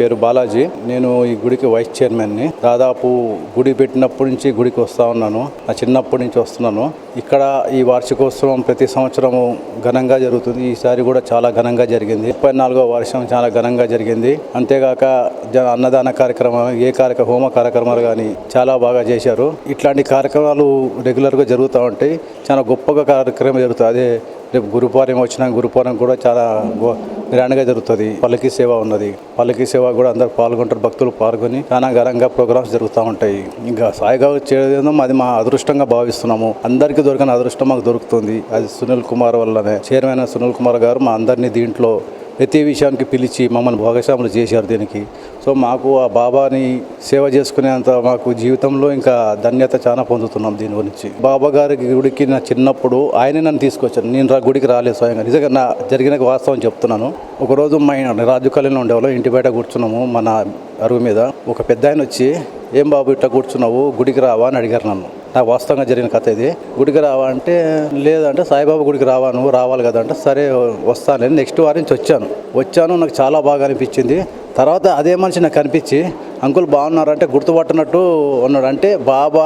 పేరు బాలాజీ. నేను ఈ గుడికి వైస్ చైర్మన్ని దాదాపు గుడి పెట్టినప్పటి నుంచి గుడికి వస్తూ ఉన్నాను. నా చిన్నప్పటి నుంచి వస్తున్నాను. ఇక్కడ ఈ వార్షికోత్సవం ప్రతి సంవత్సరము ఘనంగా జరుగుతుంది. ఈసారి కూడా చాలా ఘనంగా జరిగింది. ముప్పై నాలుగో వార్షికం చాలా ఘనంగా జరిగింది. అంతేగాక జ- అన్నదాన కార్యక్రమం ఏ కార్యక్రమ హోమ కార్యక్రమాలు కానీ చాలా బాగా చేశారు. ఇట్లాంటి కార్యక్రమాలు రెగ్యులర్గా జరుగుతూ ఉంటాయి. చాలా గొప్పగా కార్యక్రమం జరుగుతుంది. అదే రేపు గురుపౌర్ణమి వచ్చిన గురుపౌర్ణమి కూడా చాలా గో- గ్రాండ్గా జరుగుతుంది. పల్లకి సేవ ఉన్నది. పల్లకి సేవ కూడా అందరు పాల్గొంటారు భక్తులు పాల్గొని చాలా ఘనంగా ప్రోగ్రామ్స్ జరుగుతూ ఉంటాయి. ఇంకా సాయిగా చేయడం అది మా అదృష్టంగా భావిస్తున్నాము. అందరికీ దొరికిన అదృష్టం మాకు దొరుకుతుంది. అది సునీల్ కుమార్ వల్లనే. చైర్మన్ సునీల్ కుమార్ గారు మా అందరినీ దీంట్లో ప్రతి విషయానికి పిలిచి మమ్మల్ని భాగస్వాములు చేశారు దీనికి. సో మాకు ఆ బాబాని సేవ చేసుకునేంత మాకు జీవితంలో ఇంకా ధన్యత చాలా పొందుతున్నాం దీని గురించి. బాబా గారి గుడికి నా చిన్నప్పుడు ఆయనే నన్ను తీసుకొచ్చాను నేను రా గుడికి రాలేదు స్వయంగా. నిజంగా నా జరిగిన వాస్తవం చెప్తున్నాను. ఒకరోజు మా రాజు కళ్యాణ్ ఉండేవాళ్ళం. ఇంటి బయట కూర్చున్నాము మన అరువు మీద. ఒక పెద్ద ఆయన వచ్చి ఏం బాబు ఇట్లా కూర్చున్నావు? గుడికి రావా? అని అడిగారు నన్ను. నాకు వాస్తవంగా జరిగిన కథ ఇది. గుడికి రావా అంటే లేదంటే సాయిబాబా గుడికి రావా నువ్వు రావాలి కదా అంటే సరే వస్తానని నెక్స్ట్ వారం నుంచి వచ్చాను. వచ్చాను నాకు చాలా బాగా అనిపించింది. తర్వాత అదే మనిషి నాకు కనిపించి అంకుల్ బాగున్నారంటే గుర్తుపట్టినట్టు ఉన్నాడు. అంటే బాబా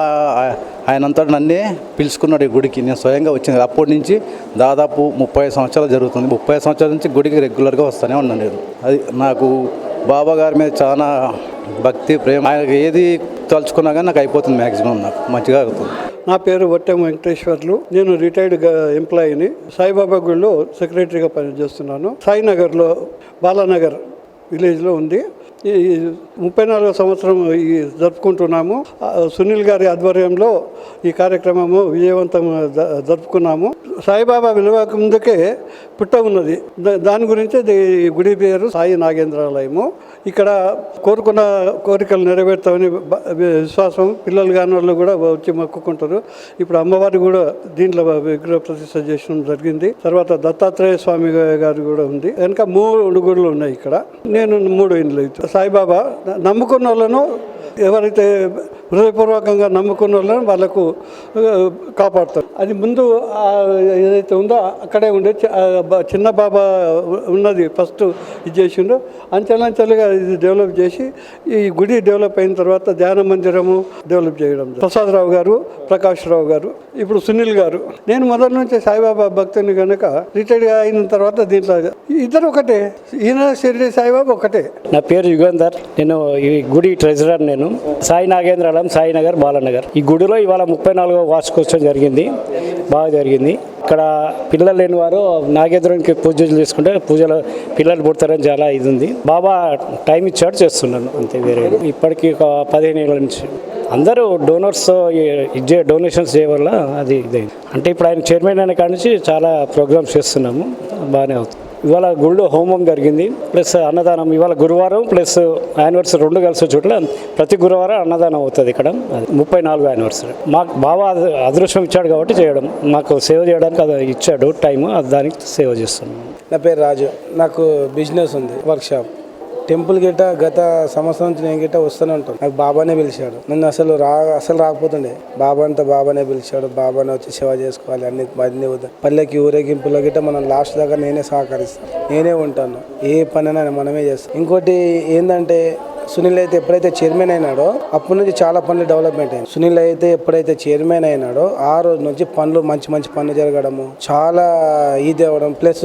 ఆయనంతా నన్నే పిలుచుకున్నాడు ఈ గుడికి. నేను స్వయంగా వచ్చింది అప్పటి నుంచి దాదాపు ముప్పై సంవత్సరాలు జరుగుతుంది. ముప్పై సంవత్సరాల నుంచి గుడికి రెగ్యులర్గా వస్తూనే ఉన్నాను నేను. అది నాకు బాబా గారి మీద చాలా భక్తి ప్రేమ ఆయనకి ఏది తలుచుకున్నా కానీ నాకు అయిపోతుంది మ్యాక్సిమం నాకు. మంచిగా అవుతుంది. నా పేరు వట్టెం వెంకటేశ్వర్లు. నేను రిటైర్డ్ ఎంప్లాయీని సాయిబాబా గుడిలో సెక్రటరీగా పనిచేస్తున్నాను. సాయినగర్లో బాలానగర్ విలేజ్లో ఉంది. ఈ ఈ ముప్పై నాలుగో సంవత్సరం ఈ జరుపుకుంటున్నాము. సునీల్ గారి ఆధ్వర్యంలో ఈ కార్యక్రమము విజయవంతం జరుపుకున్నాము. సాయిబాబా విలువక ముందుకే పుట్ట ఉన్నది. దా- దాని గురించి గుడి పేరు సాయి నాగేంద్రాలయము. ఇక్కడ కోరుకున్న కోరికలు నెరవేరుతామని విశ్వాసం పిల్లలు కాని వాళ్ళు కూడా వచ్చి మొక్కుకుంటారు. ఇప్పుడు అమ్మవారి కూడా దీంట్లో విగ్రహ ప్రతిష్ట చేయడం జరిగింది. తర్వాత దత్తాత్రేయ స్వామి గారు కూడా ఉంది. వెనక మూడు గుడులు ఉన్నాయి ఇక్కడ. నేను మూడు ఇండ్లు. సాయిబాబా నమ్ముకున్న వాళ్ళను ఎవరైతే హృదయపూర్వకంగా నమ్ముకున్న వాళ్ళని వాళ్ళకు కాపాడుతారు. అది ముందు ఏదైతే ఉందో అక్కడే ఉండే చిన్న బాబా ఉన్నది ఫస్ట్ ఇది చేసిండు. అంచెలంచెలుగా ఇది డెవలప్ చేసి ఈ గుడి డెవలప్ అయిన తర్వాత ధ్యాన మందిరము డెవలప్ చేయడం ప్రసాదరావు గారు ప్రకాష్ రావు గారు ఇప్పుడు సునీల్ గారు. నేను మొదటి నుంచి సాయిబాబా భక్తుని కనుక రిటైర్డ్ అయిన తర్వాత దీంట్లో ఇద్దరు ఒకటే. ఈయన షిరిడి సాయిబాబా ఒకటే. నా పేరు యుగంధర్. నేను ఈ గుడి ట్రెజరర్ నేను. సాయి నాగేంద్ర స్థలం సాయినగర్ బాలనగర్. ఈ గుడిలో ఇవాళ ముప్పై నాలుగో వార్షికోత్సవం జరిగింది. బాగా జరిగింది. ఇక్కడ పిల్లలు లేని వారు నాగేంద్రునికి పూజలు చేసుకుంటే పూజలు పిల్లలు పుడతారని చాలా ఇది ఉంది. బాబా టైం ఇచ్చాడు చేస్తున్నాను అంతే వేరే ఇప్పటికీ ఒక పదిహేను ఏళ్ళ నుంచి. అందరూ డోనర్స్ ఇచ్చే డొనేషన్స్ చేయవల్ల అది ఇది అంటే ఇప్పుడు ఆయన చైర్మన్ అయిన కాడి నుంచి చాలా ప్రోగ్రామ్స్ చేస్తున్నాము. బాగానే అవుతుంది. ఇవాళ గుళ్ళో హోమం జరిగింది ప్లస్ అన్నదానం ఇవాళ గురువారం ప్లస్ యానివర్సరీ రెండు కలిసి చోట్ల ప్రతి గురువారం అన్నదానం అవుతుంది ఇక్కడ. ముప్పై నాలుగు యానివర్సరీ. మాకు బాబా అదృష్టం ఇచ్చాడు కాబట్టి చేయడం. మాకు సేవ చేయడానికి అది ఇచ్చాడు టైం అది దానికి సేవ చేస్తున్నాం. నా పేరు రాజు. నాకు బిజినెస్ ఉంది వర్క్షాప్ టెంపుల్ గిట్ట గత సంవత్సరం నుంచి నేను గిట్ట వస్తూనే ఉంటాను. నాకు బాబానే పిలిచాడు. నన్ను అసలు రా అసలు రాకపోతుండే. బాబా అంతా బాబానే పిలిచాడు. బాబానే వచ్చి సేవ చేసుకోవాలి అన్ని అన్ని పల్లెకి ఊరేగింపులో గిట్ట మనం లాస్ట్ దాకా నేనే సహకరిస్తాను. నేనే ఉంటాను. ఏ పనైనా మనమే చేస్తాం. ఇంకోటి ఏంటంటే సునీల్ అయితే ఎప్పుడైతే చైర్మన్ అయినాడో అప్పటి నుంచి చాలా పనులు డెవలప్మెంట్ అయింది సునీల్ అయితే ఎప్పుడైతే చైర్మన్ అయినాడో ఆ రోజు నుంచి పనులు మంచి మంచి పనులు జరగడము చాలా ఇది అవ్వడం. ప్లస్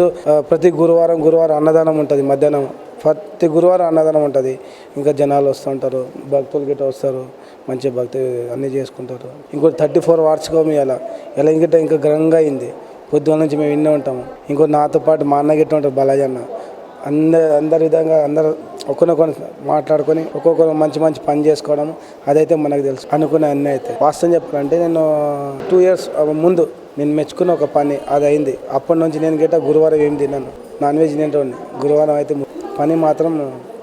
ప్రతి గురువారం గురువారం అన్నదానం ఉంటుంది మధ్యాహ్నం. ప్రతి గురువారం అన్నదానం ఉంటుంది. ఇంకా జనాలు వస్తుంటారు భక్తులు గిట్ట వస్తారు మంచి భక్తి అన్నీ చేసుకుంటారు. ఇంకోటి థర్టీ ఫోర్ వార్స్గా మీ అలా ఇలా ఇంకట ఇంకా ఘనంగా అయింది. పొద్దున్న నుంచి మేము విన్నే ఉంటాము ఇంకో నాతో పాటు మా అన్న గిట్ట ఉంటారు బాలాజీ అన్న. అందరు అందరి విధంగా అందరు ఒకరినొకరు మాట్లాడుకొని ఒక్కొక్కరు మంచి మంచి పని చేసుకోవడం అదైతే మనకు తెలుసు. అనుకునే అన్నీ అయితే. వాస్తవం చెప్పాలంటే నేను టూ ఇయర్స్ ముందు నేను మెచ్చుకున్న ఒక పని అది అయింది అప్పటి నుంచి నేను గిట్ట గురువారం ఏం తిన్నాను. నాన్ వెజ్ తింటోండి గురువారం అయితే పని మాత్రం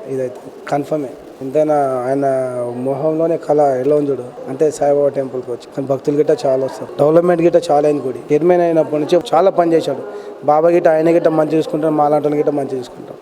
ఇదైతే కన్ఫర్మే. ఎంతైనా ఆయన మొహంలోనే కళ ఎలా ఉంది చూడు. అంతే సాయిబాబా టెంపుల్కి వచ్చి కానీ భక్తులు గిట్ట చాలా వస్తారు. డెవలప్మెంట్ గిట్ట చాలా అయింది గుడి. చైర్మన్ అయినప్పటి నుంచి చాలా పని చేశాడు. బాబా గిట్ట ఆయన గిట్ట మంచి చూసుకుంటాం మాలాంటి గిట్ట మంచి చూసుకుంటాం